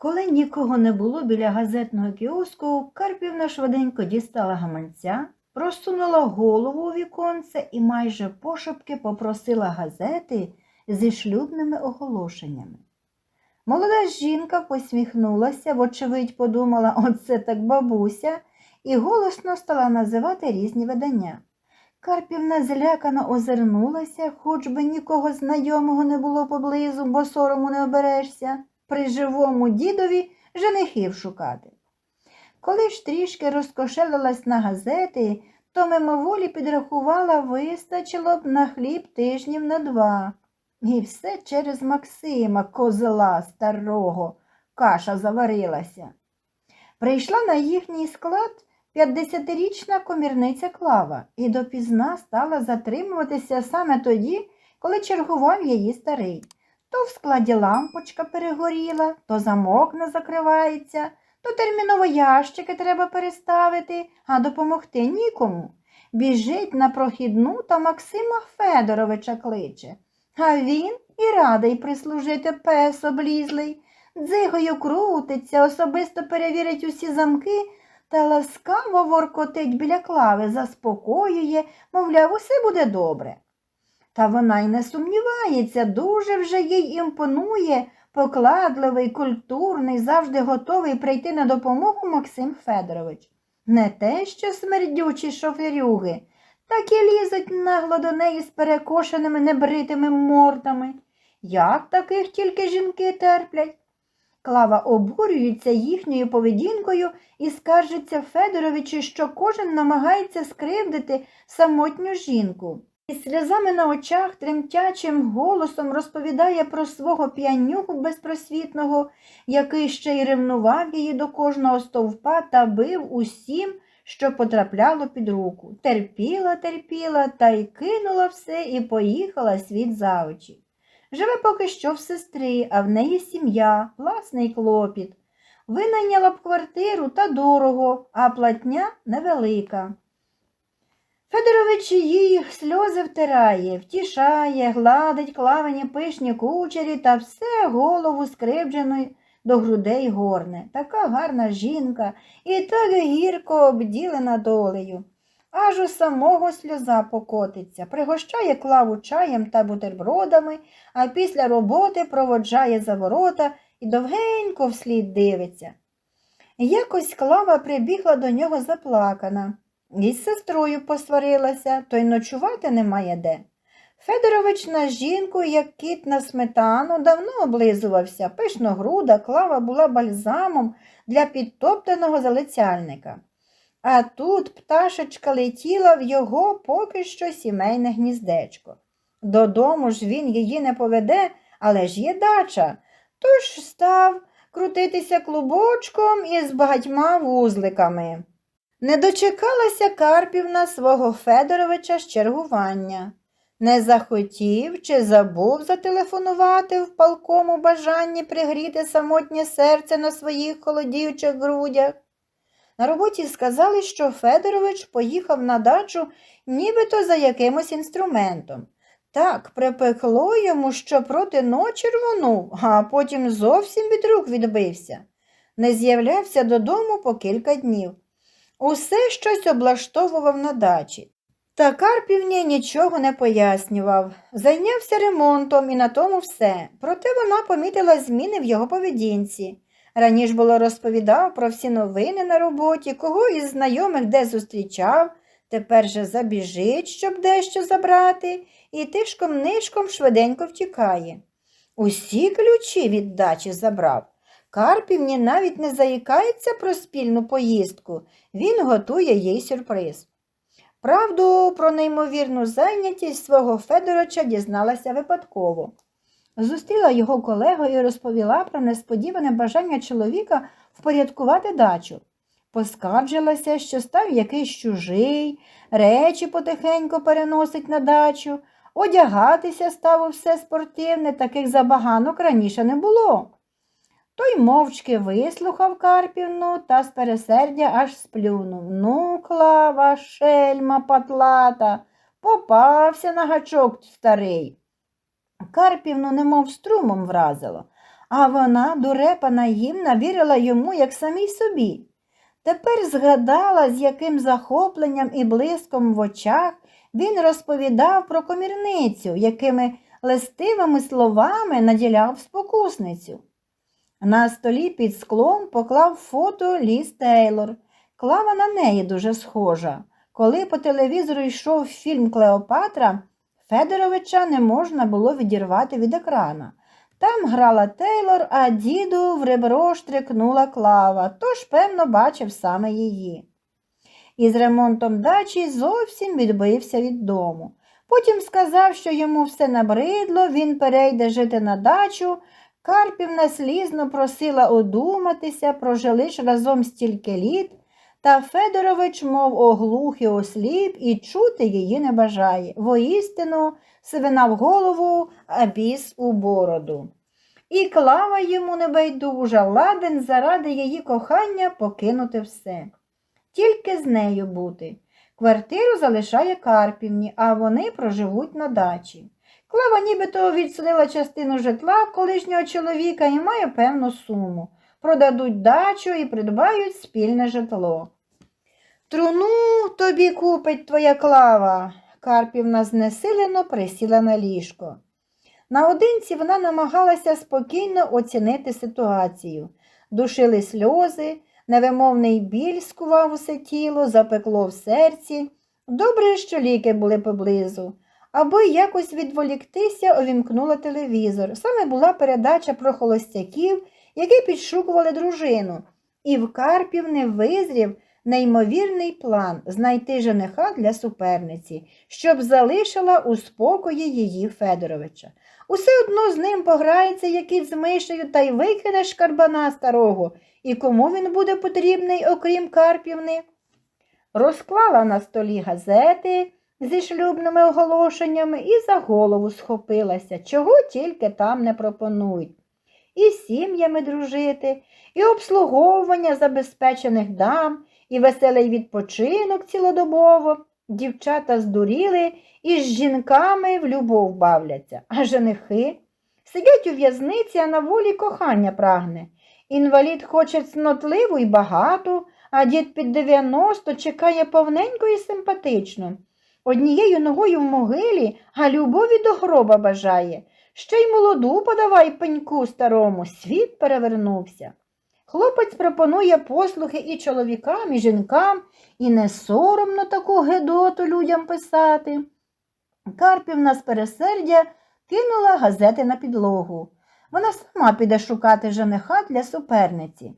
Коли нікого не було біля газетного кіоску, Карпівна швиденько дістала гаманця, просунула голову у віконце і майже пошепки попросила газети зі шлюбними оголошеннями. Молода жінка посміхнулася, вочевидь подумала, оце так бабуся, і голосно стала називати різні видання. Карпівна злякано озирнулася, хоч би нікого знайомого не було поблизу, бо сорому не оберешся, при живому дідові женихів шукати. Коли ж трішки розкошелилась на газети, то мимоволі підрахувала, вистачило б на хліб тижнів на два. І все через Максима, козла старого, каша заварилася. Прийшла на їхній склад п'ятдесятирічна комірниця Клава і допізна стала затримуватися саме тоді, коли чергував її старий. То в складі лампочка перегоріла, то замок не закривається, то терміново ящики треба переставити, а допомогти нікому. Біжить на прохідну та Максима Федоровича кличе. А він і радий прислужити пес облізлий. Дзигою крутиться, особисто перевірить усі замки та ласкаво воркотить біля клави, заспокоює, мовляв, усе буде добре. Та вона й не сумнівається, дуже вже їй імпонує покладливий, культурний, завжди готовий прийти на допомогу Максим Федорович. Не те, що смердючі шоферюги, так і лізуть нагло до неї з перекошеними небритими мордами. Як таких тільки жінки терплять? Клава обурюється їхньою поведінкою і скаржиться Федоровичу, що кожен намагається скривдити самотню жінку. І сльозами на очах тремтячим голосом розповідає про свого п'янюку безпросвітного, який ще й ревнував її до кожного стовпа та бив усім, що потрапляло під руку. Терпіла, терпіла та й кинула все і поїхала світ за очі. Живе поки що в сестри, а в неї сім'я, власний клопіт. Винайняла б квартиру та дорого, а платня невелика. Федорович її сльози втирає, втішає, гладить клавені пишні кучері та все голову скривдженою до грудей горне. Така гарна жінка і так гірко обділена долею. Аж у самого сльоза покотиться, пригощає клаву чаєм та бутербродами, а після роботи проводжає за ворота і довгенько вслід дивиться. Якось клава прибігла до нього заплакана. Із сестрою посварилася, то й ночувати немає де. Федорович на жінку, як кіт на сметану, давно облизувався, пишногруда, клава була бальзамом для підтоптаного залицяльника. А тут пташечка летіла в його поки що сімейне гніздечко. Додому ж він її не поведе, але ж є дача. Тож став крутитися клубочком із багатьма вузликами. Не дочекалася Карпівна свого Федоровича з чергування. Не захотів чи забув зателефонувати в палкому бажанні пригріти самотнє серце на своїх холодіючих грудях. На роботі сказали, що Федорович поїхав на дачу нібито за якимось інструментом. Так, припекло йому, що проти ночі рвонув, а потім зовсім від рук відбився. Не з'являвся додому по кілька днів. Усе щось облаштовував на дачі. Та Карпівні нічого не пояснював. Зайнявся ремонтом і на тому все. Проте вона помітила зміни в його поведінці. Раніше було розповідав про всі новини на роботі, кого із знайомих де зустрічав, тепер же забіжить, щоб дещо забрати, і тишком нишком швиденько втікає. Усі ключі від дачі забрав. Карпівні навіть не заїкається про спільну поїздку, він готує їй сюрприз. Правду про неймовірну зайнятість свого Федоровича дізналася випадково. Зустріла його колегу і розповіла про несподіване бажання чоловіка впорядкувати дачу. Поскаржилася, що став якийсь чужий, речі потихеньку переносить на дачу, одягатися став у все спортивне, таких забаганок раніше не було. Той мовчки вислухав Карпівну та з пересердя аж сплюнув. Ну, клава, шельма патлата, попався на гачок старий. Карпівну немов струмом вразило, а вона, дурепа наївна, вірила йому, як самій собі. Тепер згадала, з яким захопленням і блиском в очах він розповідав про комірницю, якими листивими словами наділяв спокусницю. На столі під склом поклав фото Ліз Тейлор. Клава на неї дуже схожа. Коли по телевізору йшов фільм Клеопатра, Федоровича не можна було відірвати від екрана. Там грала Тейлор, а діду в ребро штрикнула клава, тож, певно, бачив саме її. Із ремонтом дачі зовсім відбився від дому. Потім сказав, що йому все набридло, він перейде жити на дачу. Карпівна слізно просила одуматися, прожили ж разом стільки літ, та Федорович, мов оглух і осліп, і чути її не бажає. Воістину сивина в голову, а біс у бороду. І клава йому не байдужа, ладен заради її кохання покинути все. Тільки з нею бути. Квартиру залишає Карпівні, а вони проживуть на дачі. Клава нібито відселила частину житла колишнього чоловіка і має певну суму. Продадуть дачу і придбають спільне житло. Труну тобі купить твоя клава. Карпівна знесилено присіла на ліжко. Наодинці вона намагалася спокійно оцінити ситуацію. Душили сльози, невимовний біль скував усе тіло, запекло в серці. Добре, що ліки були поблизу. Аби якось відволіктися, увімкнула телевізор. Саме була передача про холостяків, які підшукували дружину. І в Карпівни визрів неймовірний план знайти жениха для суперниці, щоб залишила у спокої її Федоровича. Усе одно з ним пограється якийсь з мишею та й викине шкарбана старого. І кому він буде потрібний, окрім Карпівни? Розклала на столі газети зі шлюбними оголошеннями і за голову схопилася, чого тільки там не пропонують. І сім'ями дружити, і обслуговування забезпечених дам, і веселий відпочинок цілодобово. Дівчата здуріли і з жінками в любов бавляться, а женихи сидять у в'язниці, а на волі кохання прагне. Інвалід хоче цнотливу і багату, а дід під 90 чекає повненько і симпатично. Однією ногою в могилі, а любові до гроба бажає. Ще й молоду подавай пеньку старому, світ перевернувся. Хлопець пропонує послухи і чоловікам, і жінкам, і не соромно таку гедоту людям писати. Карпівна з пересердя кинула газети на підлогу. Вона сама піде шукати жениха для суперниці.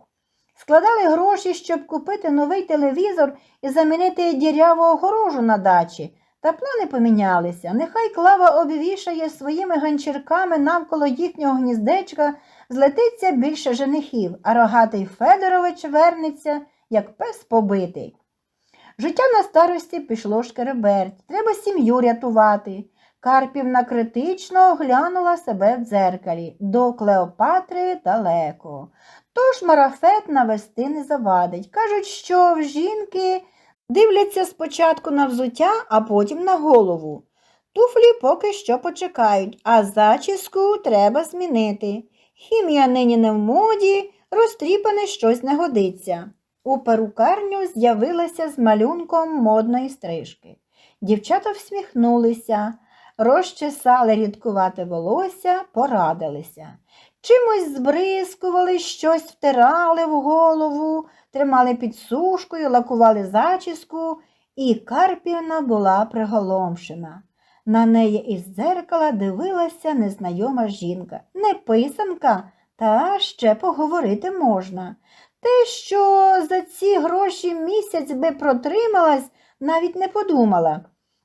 Складали гроші, щоб купити новий телевізор і замінити діряву огорожу на дачі, та плани помінялися. Нехай клава обвішає своїми ганчірками навколо їхнього гніздечка, злетиться більше женихів, а рогатий Федорович вернеться, як пес побитий. Життя на старості пішло шкереберть, треба сім'ю рятувати. Карпівна критично оглянула себе в дзеркалі до Клеопатри далеко. Тож марафет навести не завадить. Кажуть, що в жінки дивляться спочатку на взуття, а потім на голову. Туфлі поки що почекають, а зачіску треба змінити. Хімія нині не в моді, розтріпане щось не годиться. У перукарню з'явилася з малюнком модної стрижки. Дівчата всміхнулися, розчесали рідкувате волосся, порадилися. Чимось збризкували, щось втирали в голову, тримали під сушкою, лакували зачіску, і Карпівна була приголомшена. На неї із дзеркала дивилася незнайома жінка. Не писанка, та ще поговорити можна. Те, що за ці гроші місяць би протрималась, навіть не подумала.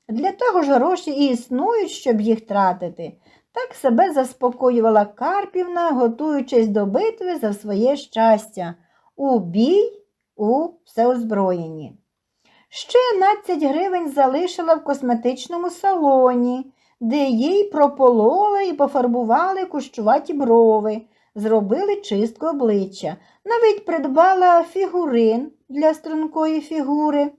Для того ж гроші і існують, щоб їх тратити. Так себе заспокоювала Карпівна, готуючись до битви за своє щастя. У бій у всеозброєнні. Ще 12 гривень залишила в косметичному салоні, де їй пропололи і пофарбували кущуваті брови, зробили чистку обличчя, навіть придбала фігурин для стрункої фігури.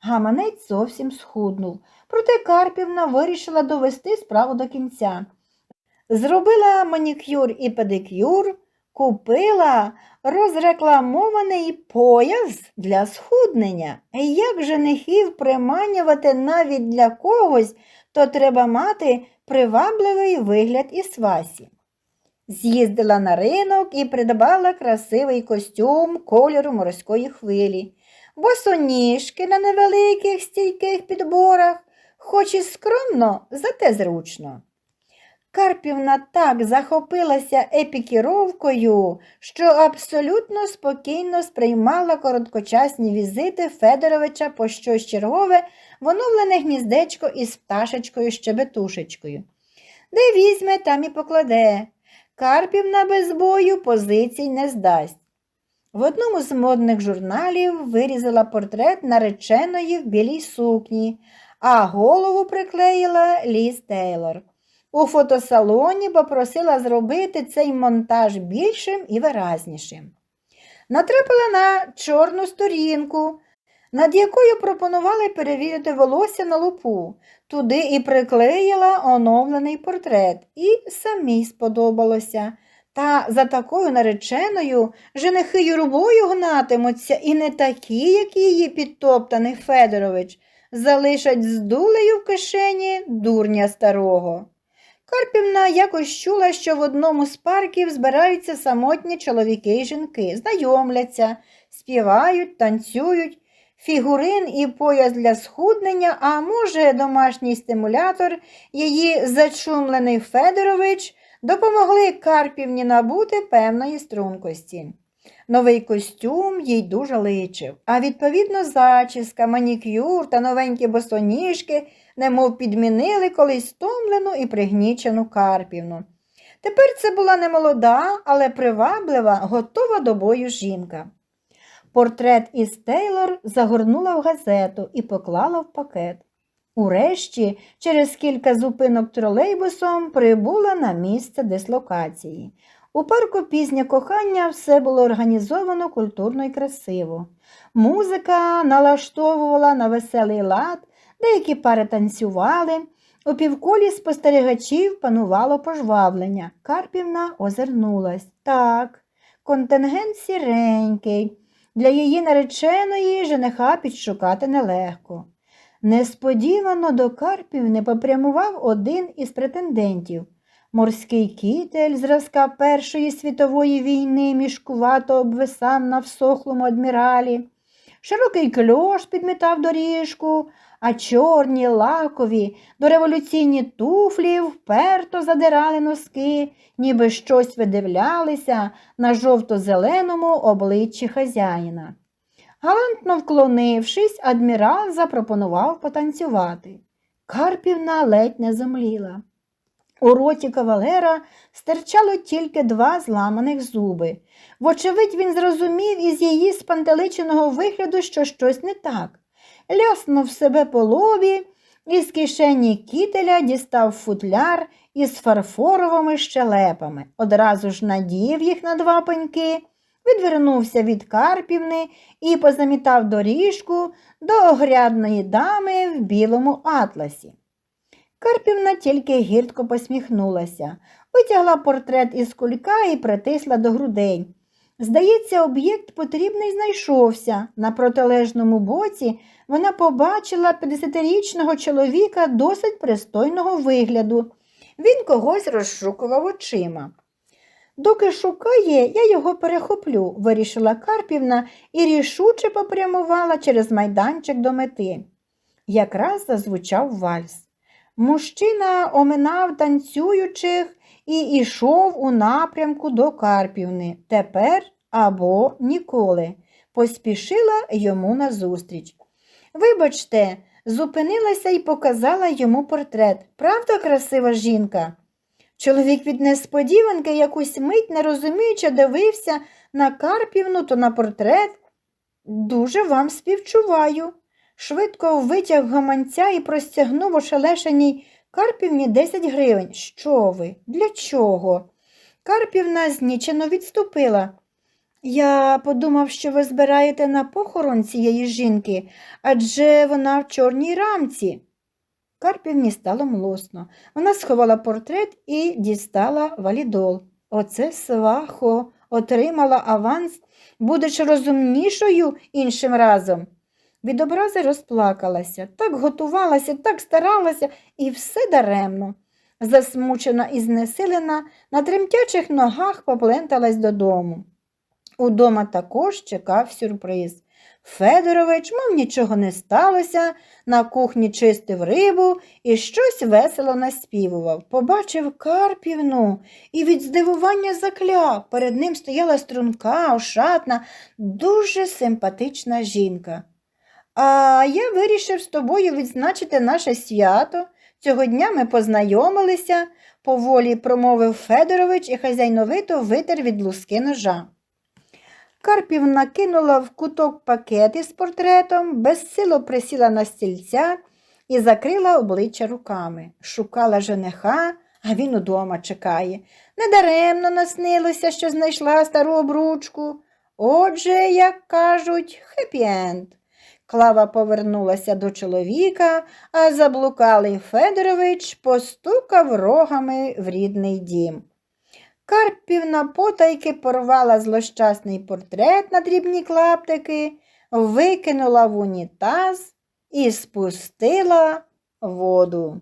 Гаманець зовсім схуднув, проте Карпівна вирішила довести справу до кінця. Зробила манікюр і педикюр, Купила розрекламований пояс для схуднення. Як женихів приманювати навіть для когось, то треба мати привабливий вигляд і свасі. З'їздила на ринок і придбала красивий костюм кольору морської хвилі, босоніжки на невеликих стійких підборах, хоч і скромно, зате зручно. Карпівна так захопилася епікіровкою, що абсолютно спокійно сприймала короткочасні візити Федоровича по щось чергове в оновлене гніздечко із пташечкою щебетушечкою. Де візьме, там і покладе. Карпівна без бою позицій не здасть. В одному з модних журналів вирізала портрет нареченої в білій сукні, а голову приклеїла Ліз Тейлор. У фотосалоні попросила зробити цей монтаж більшим і виразнішим. Натрапила на чорну сторінку, над якою пропонували перевірити волосся на лупу. Туди і приклеїла оновлений портрет, і самій сподобалося. Та за такою нареченою женихи юрбою гнатимуться і не такі, як її підтоптаний Федорович, залишать з дулею в кишені дурня старого. Карпівна якось чула, що в одному з парків збираються самотні чоловіки і жінки, знайомляться, співають, танцюють, фігурин і пояс для схуднення, а може, домашній стимулятор, її зачумлений Федорович допомогли Карпівні набути певної стрункості. Новий костюм їй дуже личив, а відповідно зачіска, манікюр та новенькі босоніжки немов підмінили колись стомлену і пригнічену Карпівну. Тепер це була не молода, але приваблива, готова до бою жінка. Портрет із Тейлор загорнула в газету і поклала в пакет. Урешті, через кілька зупинок тролейбусом прибула на місце дислокації. У парку пізнє кохання все було організовано культурно і красиво. Музика налаштовувала на веселий лад, деякі пари танцювали. У півколі спостерігачів панувало пожвавлення. Карпівна озирнулась. Так, контингент сіренький. Для її нареченої жениха підшукати нелегко. Несподівано до Карпівни попрямував один із претендентів. Морський кітель зразка Першої світової війни мішкувато обвисав на всохлому адміралі. Широкий кльош підмітав доріжку, а чорні лакові дореволюційні туфлі вперто задирали носки, ніби щось видивлялися на жовто-зеленому обличчі хазяїна. Галантно вклонившись, адмірал запропонував потанцювати. Карпівна ледь не зомліла. У роті кавалера стирчало тільки два зламаних зуби. Вочевидь, він зрозумів із її спантеличеного вигляду, що щось не так. Ляснув себе по лобі і з кишені кітеля дістав футляр із фарфоровими щелепами, одразу ж надів їх на два пеньки, відвернувся від Карпівни і позамітав доріжку до огрядної дами в білому атласі. Карпівна тільки гіртко посміхнулася, витягла портрет із кулька і притисла до грудей. Здається, об'єкт потрібний знайшовся. На протилежному боці вона побачила 50-річного чоловіка досить пристойного вигляду. Він когось розшукував очима. Доки шукає, я його перехоплю, вирішила Карпівна і рішуче попрямувала через майданчик до мети. Якраз зазвучав вальс. Мужчина оминав танцюючих і йшов у напрямку до Карпівни. Тепер або ніколи. Поспішила йому назустріч. Вибачте, зупинилася і показала йому портрет. Правда, красива жінка? Чоловік від несподіванки якусь мить, не розуміючи, дивився на Карпівну, то на портрет. Дуже вам співчуваю. Швидко витяг гаманця і простягнув ошелешеній Карпівні 10 гривень. Що ви? Для чого? Карпівна знічено відступила. Я подумав, що ви збираєте на похорон цієї жінки, адже вона в чорній рамці. Карпівні стало млосно. Вона сховала портрет і дістала валідол. Оце свахо, отримала аванс, будеш розумнішою іншим разом. Від образи розплакалася, так готувалася, так старалася, і все даремно. Засмучена і знесилена, на тремтячих ногах попленталась додому. Удома також чекав сюрприз. Федорович, мов нічого не сталося, на кухні чистив рибу і щось весело наспівував. Побачив Карпівну і від здивування закляв. Перед ним стояла струнка, ошатна, дуже симпатична жінка. А я вирішив з тобою відзначити наше свято. Цього дня ми познайомилися, поволі промовив Федорович і хазяйновито витер від луски ножа. Карпівна кинула в куток пакет із портретом, безсило присіла на стільця і закрила обличчя руками. Шукала жениха, а він удома чекає. Недаремно наснилося, що знайшла стару обручку. Отже, як кажуть, хеппі-енд. Клава повернулася до чоловіка, а заблукалий Федорович постукав рогами в рідний дім. Карпівна потайки порвала злощасний портрет на дрібні клаптики, викинула в унітаз і спустила воду.